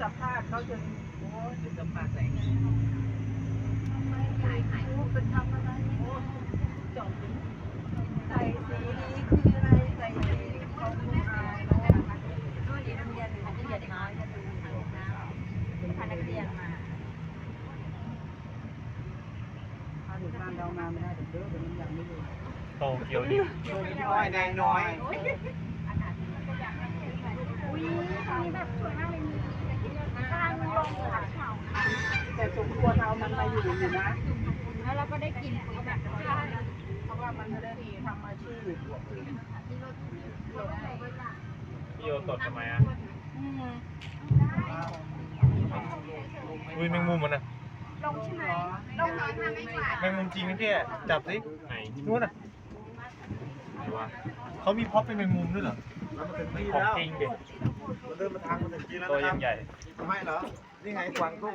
สัมภาษณ์เขาจนโอ้ยสัมภาษณ์ไหนถ่ายถ่ายรูปเป็นทำอะไรโอ้จบใส่สีนี้คืออะไรใส่ของคุณอายเนาะนู่นเรียนโรงเรียนอันนี้เด็กน้อยจะดูทางน้ำพานักเรียนมาถ้าอยู่บ้านเรามาไม่ได้เดี๋ยวเด้อเดี๋ยวมันยังไม่อยู่โตเกียวดิน้อยแดงน้อยอุ้ยตอนนี้แบบสวยมากเลยมีกลางลงค่ะเฉา แต่สม ควรเอามันมาอยู่อยู่นะ แล้วเราก็ได้กินปุ๋ยแบบใช่เพราะว่ามันไม่ได้ทำอาชีพพี่โอตดทำไมอะอุ้ยแมงมุมมันอะลงใช่ไหมลงน้อยทำไม่กว่าแมงมุมจริงนะพี่จับสิไหนนู่นอะไหนวะเขามีพ็อปเป็นแมงมุมด้วยเหรอของจริงเด็ดเริ่มมาทางมาถึงจีนแล้วตัวนะคยัรับงใหญ่ทำไมเหรอ นี่ไงกวางตุ้ง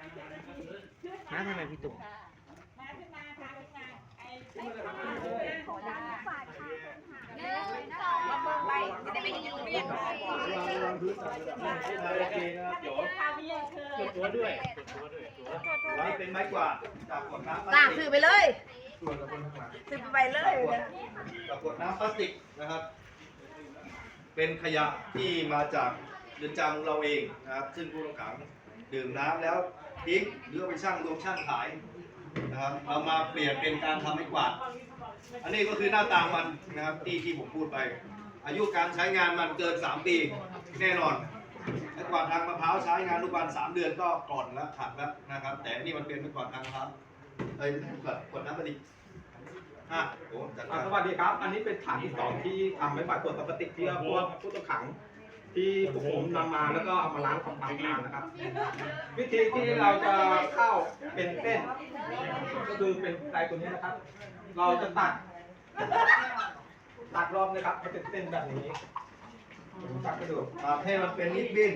ทำไมพี่ตุ๊กมาเบิ่งไปจะได้ไปกินเรียนตัวด้วยนี่เป็นไม้กวาดจากขวดน้ำพลาตาสติซื้อกไปเลยส่วนกับคนข้างหลังซื้อไปเลยนะจากขวดน้ำพลาสติกนะครับ เป็นขยะที่มาจากเรือนจำของเราเองนะครับ ซึ่งผู้ต้องขังดื่มน้ำแล้ว ทิ้งหรือเอาไปช่างรวมช่างขายนะครับเรามาเปลี่ยนเป็นการทำไม้กวาด อันนี้ก็คือหน้าตามันนะครับที่ที่ผมพูดไป อายุการใช้งานมันเกิน 3 ปีแน่นอนไม้กวาดทางมะพร้าวใช้งานทุกวัน 3 เดือนก็กร่อนแล้วขัดแล้วนะครับ แต่นี่มันเป็นไม้กวาดทางมะพร้าวเอ้ยกวาดกวาดน้ำมันดิอะโอ้จัดอ่าการสวัสดีครับ อันนี้เป็นฐานที่สองที่ทำไม้กวาดขวดพลาสติกที่พวกผู้ต้องขัง ที่พวกผมนำมาแล้วก็เอามาล้างทำความสะอาดนะครับ วิธีที่เราจะเข้าเป็นเส้น ก็คือเป็นลายตัวนี้นะครับ เราจะตัด ตัดรอบนะครับให้เป็นเส้นแบบนี้ผมตัดให้ดูตัดให้มันเป็นนิดบิ้น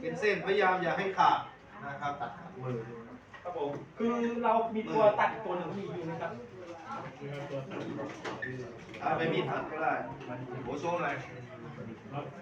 เป็นเส้นพยายามอย่าให้ขาดนะครับ ตัดขาดมือครับผมคือเรามีตัวตัดอีกตัวหนึ่งมีอยู่นะครับถ้าไม่มีดตัดก็ได้โอ้โชว์หน่อย